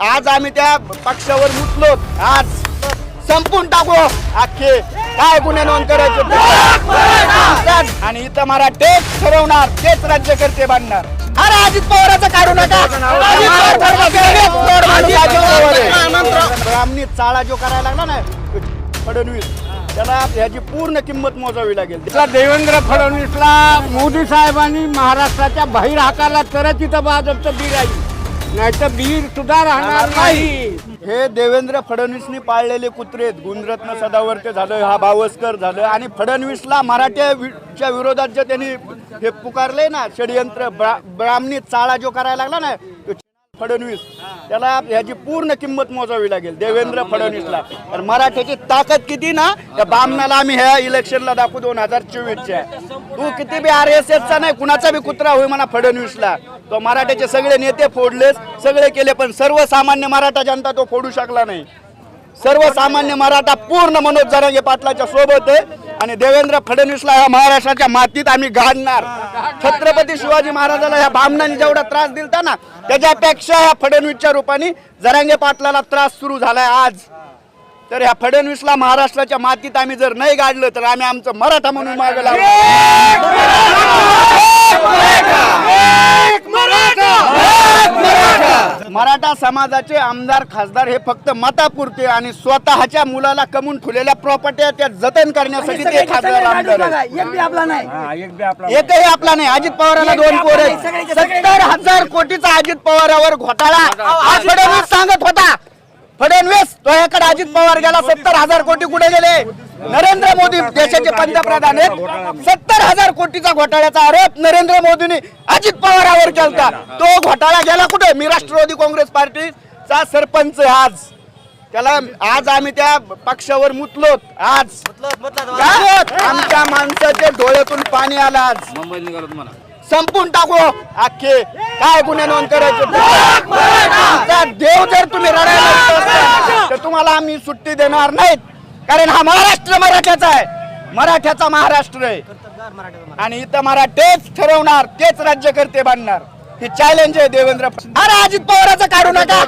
आज आम्ही त्या पक्षावर मुतलो. आज संपून टाकू अख्खे काय गुन्हे नोंद करायचे. आणि इथं मराठेच ठरवणार तेच राज्यकर्ते बांधणार अरे अजित पवाराचं काढू नका. आम्ही चाळा जो करायला लागला ना फडणवीस त्याला ह्याची पूर्ण किंमत मोजावी लागेल. इथला देवेंद्र फडणवीसला मोदी साहेबांनी महाराष्ट्राच्या बाहेर हाकाला तरच इथं भाजपचं बीर आहे नाही तर बीर सुद्धा राहणार नाही. हे देवेंद्र फडणवीसनी पाळलेले कुत्रे आहेत. गुणरत्न सदावर्ते झालं हा भावस्कर झालं. आणि फडणवीसला मराठ्याच्या विरोधात जे त्यांनी हे पुकारले ना षडयंत्र ब्रा- ब्राह्मणी चाळा जो करायला लागला ना तो फडणवीस त्याला ह्याची पूर्ण किंमत मोजावी लागेल देवेंद्र फडणवीसला. तर मराठ्याची ताकद किती ना त्या बामणाला आम्ही ह्या इलेक्शनला दाखवू दोन हजार चोवीसच्या. तू किती बी आर एस एसचा नाही कुणाचा बी कुत्रा होई म्हणा फडणवीसला. तो मराठ्याचे सगळे नेते फोडलेच सगळे केले पण सर्वसामान्य मराठा जनता तो फोडू शकला नाही. सर्वसामान्य मराठा पूर्ण मनोज जरांगे पाटलाच्या सोबत आहे आणि देवेंद्र फडणवीसला ह्या महाराष्ट्राच्या मातीत आम्ही गाडणार छत्रपती शिवाजी महाराजाला ह्या बामणांनी जेवढा त्रास दिलता ना त्याच्यापेक्षा ह्या फडणवीसच्या रूपाने जरांगे पाटलाला त्रास सुरू झालाय आज. तर ह्या फडणवीसला महाराष्ट्राच्या मातीत आम्ही जर नाही गाडलं तर आम्ही आमचं मराठा म्हणून मागे मराठा समाजाचे आमदार खासदार हे फक्त मतापुरते आणि स्वतःच्या मुलाला कमवून ठेवलेल्या प्रॉपर्ट्या त्या जतन करण्यासाठी ते खासदार आमदार आहेत. एक बी आपला नाही. हा, एक बी आपला एकही आपला नाही. अजित पवाराला दोन पोर आहेत. सत्तर हजार कोटीचा अजित पवारावर घोटाळा. फडणवीस सांगत होता. अजित पवार गेला सत्तर हजार कोटी कुठे गेले? नरेंद्र मोदी देशाचे पंतप्रधान आहेत. सत्तर हजार कोटीचा घोटाळ्याचा आरोप नरेंद्र मोदींनी अजित पवारावर केलता. तो घोटाळा गेला कुठे? मी राष्ट्रवादी काँग्रेस पार्टीचा सरपंच आज. त्याला आज आम्ही त्या पक्षावर मुतलो आज? आमच्या माणसाच्या डोळ्यातून पाणी आलं आज. मुंबईत संपून टाकू अख्खे. काय गुन्हे नोंद करायचे? देव जर तुम्ही रडायला तुम्हाला आम्ही सुट्टी देणार नाहीत. कारण हा महाराष्ट्र मराठ्याचा आहे. मराठ्याचा महाराष्ट्र आहे. आणि इथं मराठेच ठरवणार तेच राज्यकर्ते बांधणार हे चॅलेंज आहे देवेंद्र अरे अजित पवाराचं काढू नका.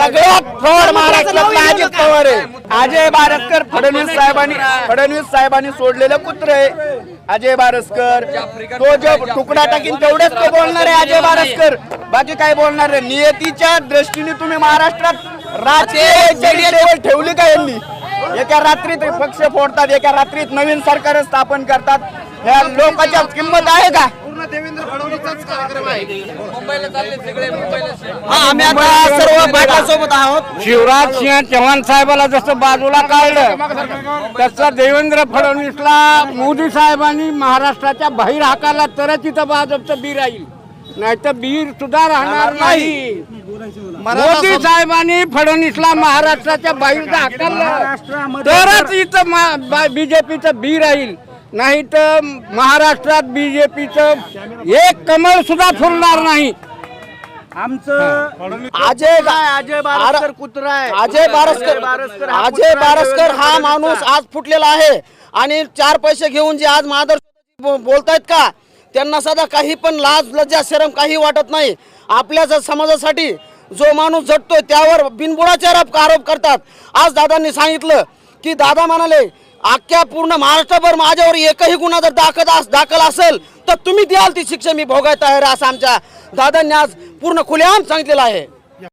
सगळ्यात फ्रॉड महाराष्ट्रातला अजित पवार आहे. अजय बारसकर फडणवीस साहेबांनी फडणवीस साहेबांनी सोडलेलं कुत्र आहे. अजय बारसकर. तो जो तुकडा टाकीन तेवढेच तो बोलणार आहे अजय बारसकर. बाकी काय बोलणार आहे? नियतीच्या दृष्टीने तुम्ही महाराष्ट्रात राजकीय लेवल ठेवली का यांनी? एका रात्रीत पक्ष फोडतात एका रात्रीत नवीन सरकार स्थापन करतात. ह्या लोकांच्या किंमत आहे का? आम्ही आता सर्व बाटासोबत आहोत. शिवराज सिंह चव्हाण साहेबाला जसं बाजूला काढलं तसं देवेंद्र फडणवीसला मोदी साहेबांनी महाराष्ट्राच्या बाहेर हाकाला तरच इथं भाजपचं बीर राहील. नाही तर बीर सुद्धा राहणार नाही. मोदी साहेबांनी फडणवीसला महाराष्ट्राच्या बाहेर हाकललं तरच इथं बीजेपीचं बी राहील. नाही तर महाराष्ट्रात बीजेपीचं एक कमळ सुद्धा फुलणार नाही. अजय अजय बारसकर कुत्रा आहे? अजय बारसकर अजय बारसकर हा माणूस आज फुटलेला आहे. आणि चार पैसे घेऊन जे आज महादर बोलतायत का त्यांना सध्या काही पण लाज लज्जा शरम काही वाटत नाही. आपल्या जर समाजासाठी जो माणूस झटतोय त्यावर बिनबुडाचे आरोप आरोप करतात. आज दादांनी सांगितलं की दादा म्हणाले अख्ख्या पूर्ण महाराष्ट्रभर माझ्यावर एकही गुन्हा जर दाखल अस दाखल असेल तर तुम्ही द्याल ती शिक्षा मी भोगायला तयार आहे असं आमच्या दादांनी आज पूर्ण खुलेआम सांगितलेलं आहे.